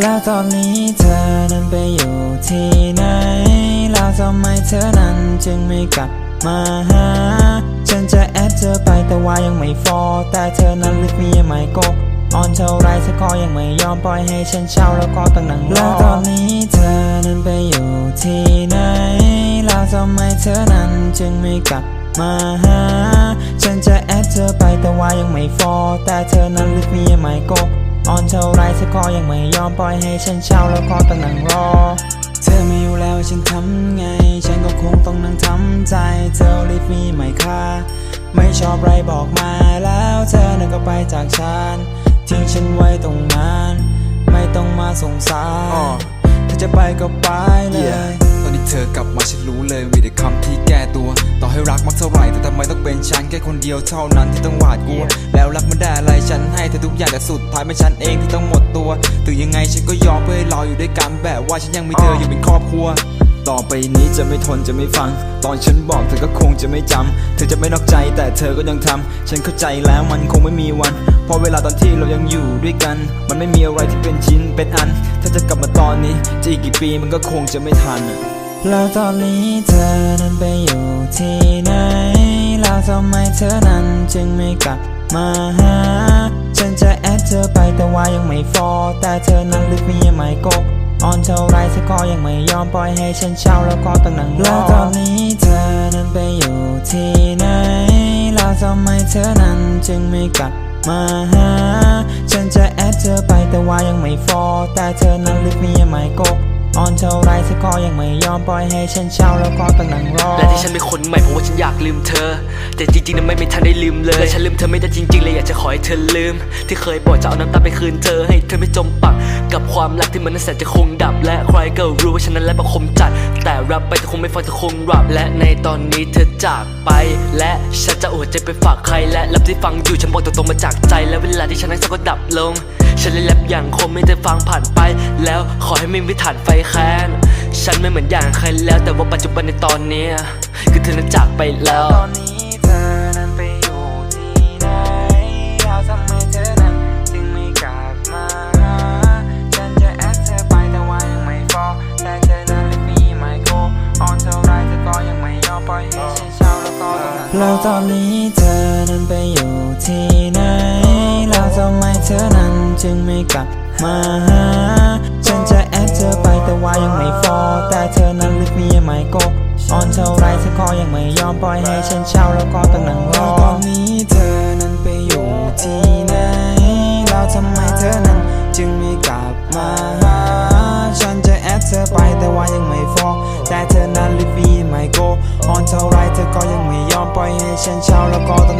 แล้วตอนนี้เธอนั้นไปอยู่ที่ไหน แล้วทำไมเธอนั้นจึงไม่กลับมาหา ฉันจะแอดเธอไปแต่ว่ายังไม่ฟอ แต่เธอนั้นลึกมีไม่โกอ่อนเท่าไรเธอก็ยังไม่ยอมปล่อยให้ฉันเช่าแล้วก็ต้องนั่งรอแล้วตอนนี้เธอนั้นไปอยู่ที่ไหน แล้วทำไมเธอนั้นจึงไม่กลับมาหา ฉันจะแอดเธอไปแต่ว่ายังไม่ฟอ แต่เธอนั้นลึกมีไม่โก ออนเท่าไรเธอก็ยังไม่ยอมปล่อยให้ฉันเช่าแล้วก็ต้องนั่งรอ เธอไม่อยู่แล้วฉันทำไง ฉันก็คงต้องนั่งทำใจ เธอรีบมีไหมค่าไม่ชอบไรบอกมาแล้วเธอนั้นก็ไปจากฉัน ทิ้งฉันไว้ตรงนั้น ไม่ต้องมาสงสาอ้อรเธอจะไปก็ไปเลยตอนนี้ เธอกลับมาฉันรู้เลยมีแต่คำที่แก้ตัว ต่อให้รักมากเท่าไหร่แต่ทำไมต้องเป็นฉันแค่คนเดียวเท่านั้นที่ต้องหวาดกลัว แล้วรักมันได้อะไรฉันให้เธอทุกอย่างแต่สุดท้ายเป็นฉันเองที่ต้องหมดตัว ถึงยังไงฉันก็ยอมเพื่อให้เราอยู่ด้วยกันแบบว่าฉันยังมีเธออยู่เป็นครอบครัวต่อไปนี้จะไม่ทนจะไม่ฟัง ตอนฉันบอกเธอก็คงจะไม่จำเธอจะไม่นอกใจแต่เธอก็ยังทำฉันเข้าใจแล้วมันคงไม่มีวัน เพราะเวลาตอนที่เรายังอยู่ด้วยกัน มันไม่มีอะไรที่เป็นชิ้นเป็นอัน ถ้าจะกลับมาตอนนี้จะอีกกี่ปีมันก็คงจะไม่ทันอะ แล้วตอนนี้เธอนั้นไปอยู่ที่ไหน แล้วทำไมเธอนั้นจึงไม่กลับมาหา ฉันจะแอดเธอไปแต่ว่ายังไม่ฟอ แต่เธอนั้นลึกมีไม่โกออนเท่าไรเธอก็ยังไม่ยอมปล่อยให้ฉันเช่าแล้วก็ต้องนั่งรอแล้วตอนนี้เธอนั้นไปอยู่ที่ไหน แล้วทำไมเธอนั้นจึงไม่กลับมาหา ฉันจะแอดเธอไปแต่ว่ายังไม่ฟอ แต่เธอนั้นลึกมีไม่โก ออนเท่าไรเธอก็ยังไม่ยอมปล่อยให้ฉันเช่าแล้วก็ต้องนั่งรอและที่ฉันเป็นคนใหม่เพราะว่าฉันอยากลืมเธอ แต่จริงๆนั้นไม่มีทันได้ลืมเลยและฉันลืมเธอไม่ได้จริงๆเลยอยากจะขอให้เธอลืม ที่เคยบอกจะเอาน้ำตาไปคืนเธอให้เธอไม่จมปักกับความรักที่มันนั้นแสนจะคงดับ และใครก็รู้ว่าฉันนั้นและประคมจัด แต่รับไปเธอคงไม่ฟังเธอคงรับ และในตอนนี้เธอจากไป และฉันจะอาหัวใจไปฝากใครและรับที่ฟังอยู่ฉันบอกตรงๆมาจากใจ และเวลาที่ฉันนั้นสักก็ดับลง ฉันเลยแลบอย่างคมไม่ได้ฟังผ่านไป แล้วขอให้ไม่มีฐานไฟแค้น ฉันไม่เหมือนอย่างใครแล้ว แต่ว่าปัจจุบันในตอนนี้ยคือเธอนั้นจากไปแล้วตอนนี้เธอนั้นไปอยู่ที่ไหนแล้วทำไมเธอนั้นจึงไม่กลับมาฉันจะแอดเธอไปแต่ว่ายังไม่ฟอแต่เธอนั้นไม่มีไมโครออนเท่าไรเธอก็ยังไม่ยอมปล่อยให้ฉันเช่าแล้วก็ต้องแล้วตอนนี้เธอนั้นไปอยู่ที่ไหนแล้วทำไมเธอนั้นจึงไม่กลับมาหา ปล่อยให้ฉันเช่าแล้วก็ต้องนั่งรอตอนนี้เธอนั้นไปอยู่ที่ไหนแล้วทำไมเธอนั้นจึงไม่กลับมาหาฉันจะแอดเธอไปแต่ว่ายังไม่ฟอแต่เธอนั้นรีบีไม่โกออนเท่าไรเธอก็ยังไม่ยอมปล่อยให้ฉันเช่าแล้วก็ต